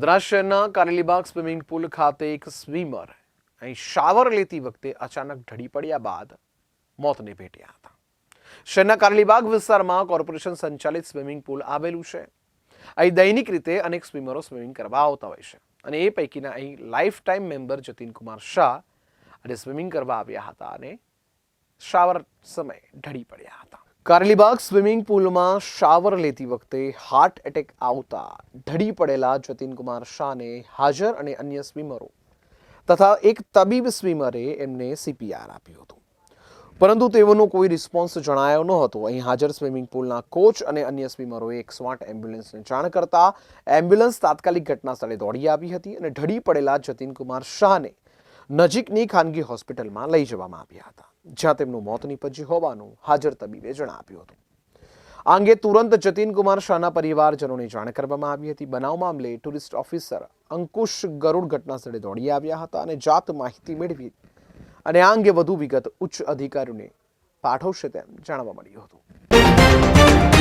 વડોદરા શહેરના Karelibaug swimming pool ખાતે એક સ્વિમર અહીં શાવર લેતી વખતે અચાનક ઢળી પડ્યા બાદ મોતને ભેટ્યા હતા. શહેરના કારેલીબાગ વિસ્તારમાં કોર્પોરેશન સંચાલિત સ્વિમિંગ પુલ આવેલું છે. અહીં દૈનિક રીતે અનેક સ્વિમરો સ્વિમિંગ કરવા આવતા હોય છે અને એ પૈકીના અહીં life time member Jatinkumar Shah અને સ્વિમિંગ કરવા આવ્યા હતા અને શાવર સમયે ઢળી પડ્યા હતા. કારેલીબાગ સ્વિમિંગ પુલમાં શાવર લેતી વખતે હાર્ટ એટેક આવતા ઢળી પડેલા જતીનકુમાર શાહને હાજર અને અન્ય સ્વિમરો તથા એક તબીબ સ્વિમરે એમને સીપીઆર આપ્યું હતું. પરંતુ તેઓનો કોઈ રિસ્પોન્સ જણાયો ન હતો. અહીં હાજર સ્વિમિંગ પુલના કોચ અને અન્ય સ્વિમરોએ એક સ્વાટ એમ્બ્યુલન્સને જાણ કરતા એમ્બ્યુલન્સ તાત્કાલિક ઘટના સ્થળે દોડી આવી હતી અને ઢળી પડેલા જતીનકુમાર શાહને નજીકની ખાનગી હોસ્પિટલમાં લઈ જવામાં આવ્યા હતા, જ્યાં તેમનું મોત નીપજ્યું હોવાનું હાજર તબીબે જણાવ્યું હતું. આ અંગે તુરંત જતીનકુમાર શાહના પરિવારજનોને જાણ કરવામાં આવી હતી. બનાવ મામલે ટુરિસ્ટ ઓફિસર અંકુશ ગરુડ ઘટના સ્થળે દોડી આવ્યા હતા અને જાત માહિતી મેળવી અને આ અંગે વધુ વિગત ઉચ્ચ અધિકારીઓને પાઠવશે તેમ જાણવા મળ્યું હતું.